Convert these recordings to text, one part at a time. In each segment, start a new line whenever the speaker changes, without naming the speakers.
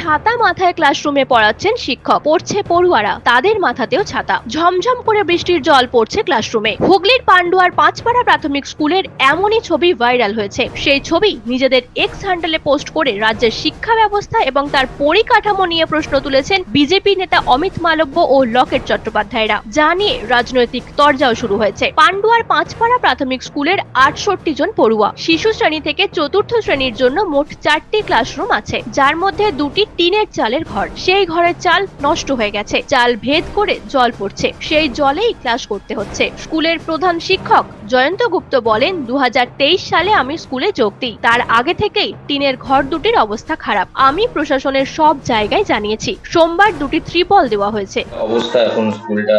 ছাতা মাথায় ক্লাসরুমে পড়াচ্ছেন শিক্ষক। পড়ছে পড়ুয়ারা, তাদের মাথাতেও ছাতা। ঝমঝম করে বৃষ্টির জল পড়ছে ক্লাসরুমে হুগলির পান্ডুয়ার পাঁচপাড়া প্রাথমিক স্কুলের এমনই ছবি ভাইরাল হয়েছে। সেই ছবি নিজেদের এক্স হ্যান্ডেলে পোস্ট করে রাজ্যের শিক্ষা ব্যবস্থা এবং তার পরিকাঠামো নিয়ে প্রশ্ন তুলেছেন বিজেপি নেতা অমিত মালব্য ও লকেট চট্টোপাধ্যায়রা। যা নিয়ে রাজনৈতিক তরজাও শুরু হয়েছে। পান্ডুয়ার পাঁচপাড়া প্রাথমিক স্কুলের আটষট্টি জন পড়ুয়া। শিশু শ্রেণি থেকে চতুর্থ শ্রেণির জন্য মোট চারটি ক্লাসরুম আছে। যার মধ্যে দুটি টিনের চালের ঘর। সেই ঘরের চাল নষ্ট হয়ে গেছে। চাল ভেদ করে জল পড়ছে। সেই জলেই ক্লাস করতে হচ্ছে। স্কুলের প্রধান শিক্ষক জয়ন্ত গুপ্ত বলেন, দুহাজার তেইশ সালে আমি স্কুলে যোগ দিই। তার আগে থেকেই টিনের ঘর দুটির অবস্থা খারাপ। আমি প্রশাসনের সব জায়গায় জানিয়েছি। সোমবার দুটি ত্রিপল দেওয়া হয়েছে।
অবস্থা এখন স্কুলটা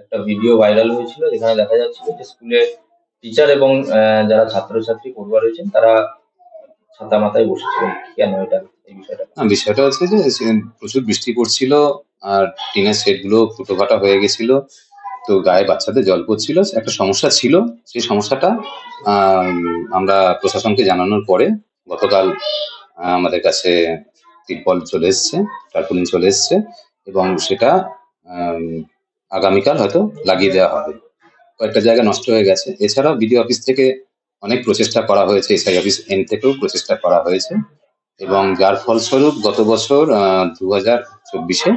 একটা ভিডিও ভাইরাল হয়েছিল। যেখানে দেখা যাচ্ছিল যে স্কুলে টিচার এবং যারা ছাত্রছাত্রী পড়ুয়া রয়েছেন, তারা ছাতা মাথায় বসেছিলেন। কেন এটা? বিষয়টা।
হচ্ছে যে প্রচুর বৃষ্টি পড়ছিল আর টিনের সেটগুলো ফুটো ফাটা হয়ে গেছিল। তো গায়ে বাচ্চাদের জল পড়ছিল একটা সমস্যা ছিল। সেই সমস্যাটা আম, আমরা প্রশাসনকে জানানোর পরে গতকাল আমাদের কাছে তিরপল চলে এসছে টার্পুলিন চলে এসছে এবং সেটা আগামীকাল হয়তো লাগিয়ে দেওয়া হবে। কয়েকটা জায়গা নষ্ট হয়ে গেছে। এছাড়াও বিডিও অফিস থেকে অনেক প্রচেষ্টা করা হয়েছে এসআই অফিস এন থেকেও প্রচেষ্টা করা হয়েছে। এবং যার ফলস্বরূপ গত বছর দু হাজার চব্বিশে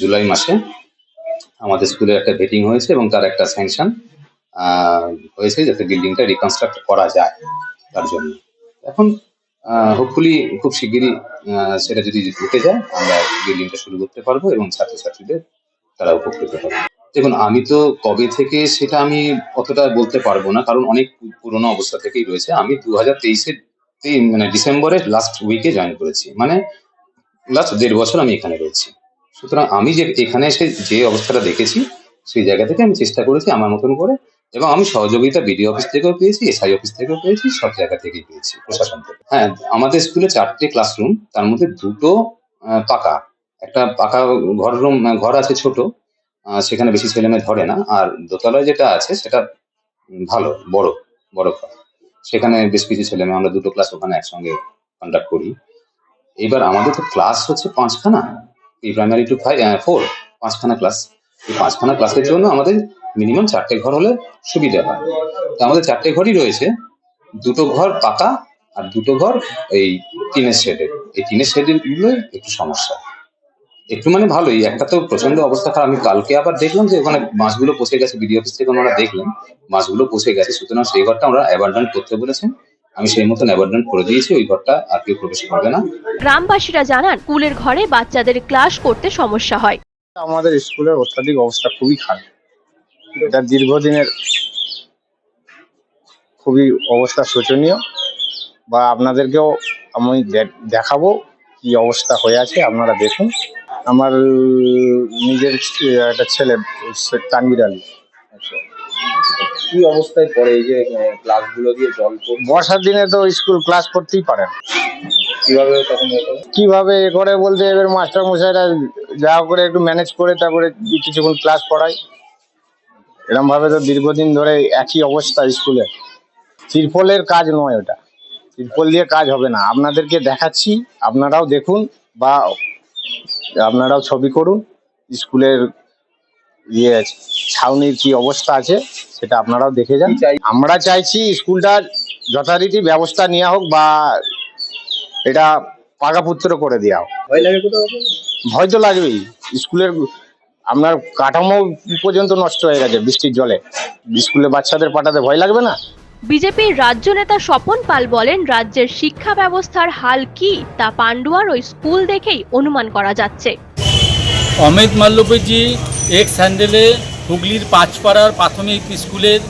জুলাই মাসে আমাদের স্কুলের একটা ভেটিং হয়েছে এবং তার একটা স্যাংশন হয়েছে যাতে বিল্ডিংটা রিকনস্ট্রাক্ট করা যায় তার জন্য। এখন হোপফুলি খুব শিগগিরই সেটা যদি ঢুকে যায়, আমরা বিল্ডিংটা শুরু করতে পারব এবং ছাত্রছাত্রীদের তারা উপকৃত হবে। দেখুন, আমি তো কবে থেকে সেটা আমি অতটা বলতে পারব না, কারণ অনেক পুরনো অবস্থা থেকেই রয়েছে। আমি দু হাজার তেইশের মানে ডিসেম্বরের লাস্ট উইকে জয়েন করেছি। মানে লাস্ট দেড় বছর আমি এখানে রয়েছি। সুতরাং আমি যে এখানে এসে যে অবস্থাটা দেখেছি, সেই জায়গা থেকে আমি চেষ্টা করেছি আমার মতন করে এবং আমি সহযোগিতা বিডিও অফিস থেকেও পেয়েছি এসআই অফিস থেকেও পেয়েছি, সব জায়গা থেকেই পেয়েছি, প্রশাসন থেকে। হ্যাঁ আমাদের স্কুলে চারটে ক্লাসরুম তার মধ্যে দুটো পাকা। একটা পাকা ঘর রুম ঘর আছে ছোট সেখানে বেশি ছেলে মেয়ে ধরে না। আর দোতলায় যেটা আছে, সেটা ভালো, বড় বড় ঘর। সেখানে বেশ কিছু ছেলে মেয়ে, আমরা দুটো ক্লাস ওখানে একসঙ্গে কন্ডাক্ট করি। এবার আমাদের তো ক্লাস হচ্ছে পাঁচখানা। এই প্রাইমারি টু ফাইভ ফোর পাঁচখানা ক্লাস এই পাঁচখানা ক্লাসের জন্য আমাদের মিনিমাম চারটে ঘর হলে সুবিধা হয়। তো আমাদের চারটে ঘরই রয়েছে। দুটো ঘর পাকা আর দুটো ঘর এই টিনের শেডের এই টিনের শেডেরগুলো একটু সমস্যা। একটু মানে ভালোই। একটা তো প্রচণ্ড অবস্থা খারাপ। আমি কালকে আবার দেখলাম যে ওখানে মাছগুলো পচে গেছে বিডি অফিস থেকে ওনারা দেখলেন মাছগুলো পচে গেছে। সুতরাং সেই ঘরটা আমরা অ্যাবান্ডন করতে বলেছেন। আমি সেই মতন অ্যাবান্ডন করে দিয়েছি ওই ঘরটা আর কেউ প্রবেশ করবে না।
গ্রামবাসীরা জানান স্কুলের ঘরে বাচ্চাদের ক্লাস করতে সমস্যা হয়।
আমাদের স্কুলের অত্যাধিক অবস্থা খুবই খারাপ। এটা দীর্ঘদিনের খুবই অবস্থা শোচনীয়। বা আপনাদেরকেও আমি দেখাবো কি অবস্থা হয়ে আছে আপনারা দেখুন। আমার নিজের একটা ছেলে তানবির আলী।
কি অবস্থায় পড়ে এই যে ক্লাসগুলো দিয়ে জল
বর্ষার দিনে তো স্কুল ক্লাস করতেই পারে না।
কীভাবে তখন?
কীভাবে এ করে বলতে এবার মাস্টার মশাইরা যা করে একটু ম্যানেজ করে তারপরে কিছুক্ষণ ক্লাস পড়ায়। এরকম ভাবে তো দীর্ঘদিন ধরে একই অবস্থা স্কুলে। তিরপলের কাজ নয় ওটা। তিরপল দিয়ে কাজ হবে না। আপনাদেরকে দেখাচ্ছি আপনারাও দেখুন বা আপনারাও ছবি করুন। স্কুলের ইয়ে ছাউনির কি অবস্থা আছে সেটা আপনারাও দেখে যান। আমরা চাইছি স্কুলটার যথারীতি ব্যবস্থা নেওয়া হোক বা এটা পাকাপুত্র করে দেওয়া হোক।
ভয়
তো লাগবেই। স্কুলের আপনার কাঠামো পর্যন্ত নষ্ট হয়ে গেছে বৃষ্টির জলে। স্কুলে বাচ্চাদের পাঠাতে ভয় লাগবে না?
বিজেপির রাজ্য নেতা স্বপন পাল বলেন, রাজ্যের শিক্ষা ব্যবস্থার হাল কি তা পান্ডুয়ার ওই স্কুল দেখেই অনুমান করা যাচ্ছে।
অমিত মাল্লব্যজি এক্স হ্যান্ডেলে হুগলির পাঁচপাড়ার প্রাথমিক স্কুলের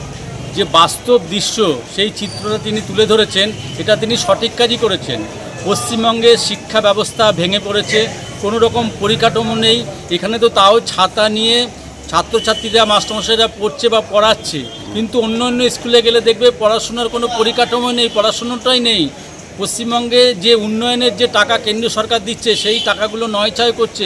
যে বাস্তব দৃশ্য, সেই চিত্রটা তিনি তুলে ধরেছেন, এটা তিনি সঠিক কাজই করেছেন। পশ্চিমবঙ্গের শিক্ষা ব্যবস্থা ভেঙে পড়েছে, কোনো রকম পরিকাঠামো নেই, এখানে তো তাও ছাতা নিয়ে ছাত্রছাত্রীরা, মাস্টারমশাইরা পড়ছে বা পড়াচ্ছে। কিন্তু অন্য অন্য স্কুলে গেলে দেখবে পড়াশোনার কোনো পরিকাঠামো নেই পড়াশোনাটাই নেই। পশ্চিমবঙ্গে যে উন্নয়নের যে টাকা কেন্দ্রীয় সরকার দিচ্ছে, সেই টাকাগুলো নয়ছয় করছে।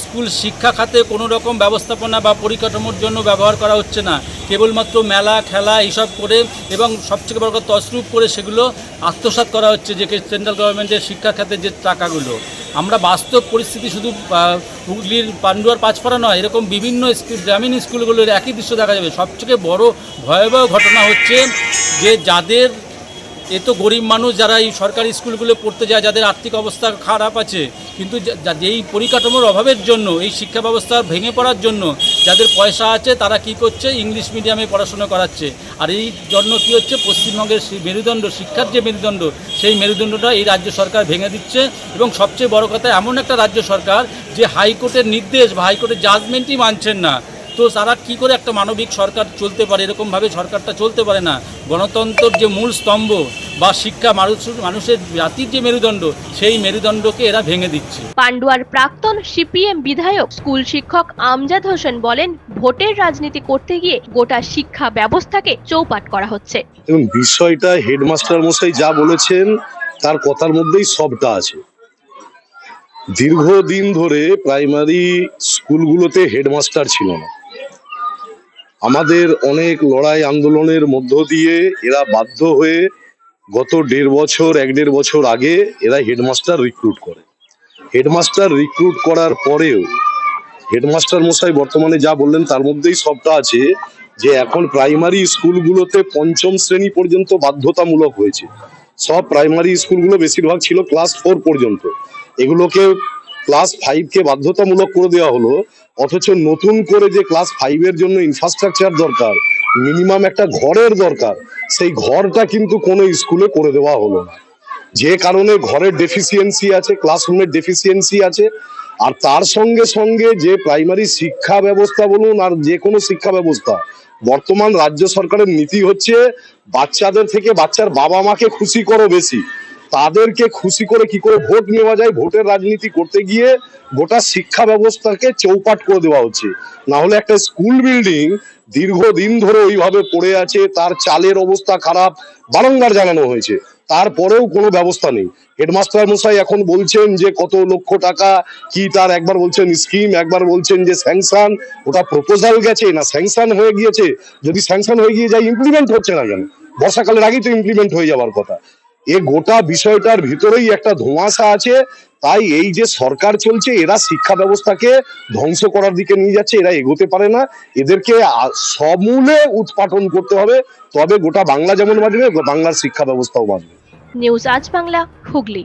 স্কুল, শিক্ষা খাতে কোনো রকম ব্যবস্থাপনা বা পরিকাঠামোর জন্য ব্যবহার করা হচ্ছে না। কেবলমাত্র মেলা, খেলা এইসব করে এবং সবথেকে বড় কথা তসরূপ করে সেগুলো আত্মসাৎ করা হচ্ছে যে সেন্ট্রাল গভর্নমেন্টের শিক্ষা খাতে যে টাকাগুলো। আমরা বাস্তব পরিস্থিতি শুধু হুগলির পান্ডুয়ার পাঁচপাড়া নয়, এরকম বিভিন্ন স্কুল, গ্রামীণ স্কুলগুলোর একই দৃশ্য দেখা যাবে। সবথেকে বড় ভয়াবহ ঘটনা হচ্ছে যে যাদের এ তো গরিব মানুষ যারা এই সরকারি স্কুলগুলো পড়তে যায়, যাদের আর্থিক অবস্থা খারাপ আছে, কিন্তু যেই পরিকাঠামোর অভাবের জন্য, এই শিক্ষা ব্যবস্থা ভেঙে পড়ার জন্য যাদের পয়সা আছে, তারা কি করছে? ইংলিশ মিডিয়ামে পড়াশোনা করাচ্ছে। আর এই জন্য কি হচ্ছে? পশ্চিমবঙ্গের মেরুদণ্ড, শিক্ষার যে মেরুদণ্ড, সেই মেরুদণ্ডটা এই রাজ্য সরকার ভেঙে দিচ্ছে। এবং সবচেয়ে বড় কথা, এমন একটা রাজ্য সরকার যে হাইকোর্টের নির্দেশ বা হাইকোর্টের জাজমেন্টই মানছেন না। তো তারা কি করে একটা মানবিক সরকার চলতে পারে? এরকমভাবে সরকারটা চলতে পারে না। গণতন্ত্রের যে মূল স্তম্ভ বা শিক্ষা মানুষ মানুষের জাতির যে মেরুদণ্ড সেই মেরুদণ্ডকে এরা ভেঙে দিচ্ছে।
পান্ডুয়ার প্রাক্তন সিপিএম বিধায়ক স্কুল শিক্ষক আমজাদ হোসেন বলেন ভোটের রাজনীতি করতে গিয়ে গোটা শিক্ষা ব্যবস্থাকে চৌপাট করা হচ্ছে।
এবং বিষয়টা হেডমাস্টার মশাই যা বলেছেন তার কথার মধ্যেই সবটা আছে। দীর্ঘদিন ধরে প্রাইমারি স্কুলগুলোতে হেডমাস্টার ছিল না। আমাদের অনেক লড়াই আন্দোলনের মধ্য দিয়ে এরা বাধ্য হয়ে গত দেড় বছর, এক দেড় বছর আগে এরা হেডমাস্টার রিক্রুট করে। হেডমাস্টার রিক্রুট করার পরেও হেডমাস্টার মশাই বর্তমানে যা বললেন তার মধ্যেই সবটা আছে যে এখন প্রাইমারি স্কুলগুলোতে পঞ্চম শ্রেণি পর্যন্ত বাধ্যতামূলক হয়েছে। সব প্রাইমারি স্কুলগুলো বেশিরভাগ ছিল ক্লাস ফোর পর্যন্ত। এগুলোকে ক্লাস ফাইভকে বাধ্যতামূলক করে দেওয়া হলো, অথচ নতুন করে যে ক্লাস ফাইভের জন্য ইনফ্রাস্ট্রাকচার দরকার মিনিমাম একটা ঘরের দরকার, সেই ঘরটা কিন্তু কোনো স্কুলে করে দেওয়া হলো না। যে কারণে ঘরের ডেফিসিয়েন্সি আছে ক্লাসরুমের ডেফিসিয়েন্সি আছে, আর তার সঙ্গে সঙ্গে যে প্রাইমারি শিক্ষা ব্যবস্থা বলুন আর যে কোনো শিক্ষা ব্যবস্থা, বর্তমান রাজ্য সরকারের নীতি হচ্ছে বাচ্চাদের থেকে বাচ্চার বাবা মাকে খুশি করো বেশি। তাদেরকে খুশি করে কি করে ভোট নেওয়া যায়? ভোটের রাজনীতি করতে গিয়ে গোটা শিক্ষা ব্যবস্থাকে চৌপাট করে দেওয়া হচ্ছে। না হলে একটা স্কুল বিল্ডিং দীর্ঘদিন ধরে ওইভাবে পড়ে আছে, তার চালের অবস্থা খারাপ, বারংবার জানানো হয়েছে। তারপরেও কোনো ব্যবস্থা নেই। হেডমাস্টার মশাই এখন বলছেন যে কত লক্ষ টাকা, কি তার একবার বলছেন স্কিম, একবার বলছেন যে স্যাংশন, ওটা প্রপোজাল গেছে না স্যাংশন হয়ে গিয়েছে? যদি স্যাংশন হয়ে গিয়ে যায় ইমপ্লিমেন্ট হচ্ছে না কেন? বর্ষাকালের আগেই তো ইমপ্লিমেন্ট হয়ে যাওয়ার কথা। এ গোটা বিষয়টার ভিতরেই একটা ধোঁয়াশা আছে। তাই এই যে সরকার চলছে, এরা শিক্ষা ব্যবস্থাকে ধ্বংস করার দিকে নিয়ে যাচ্ছে, এরা এগোতে পারে না। এদেরকে সমূলে উৎপাটন করতে হবে। তবে গোটা বাংলা যেমন বাঁচবে বাংলার শিক্ষা ব্যবস্থাও বাঁচবে
নিউজ আজ বাংলা, হুগলি।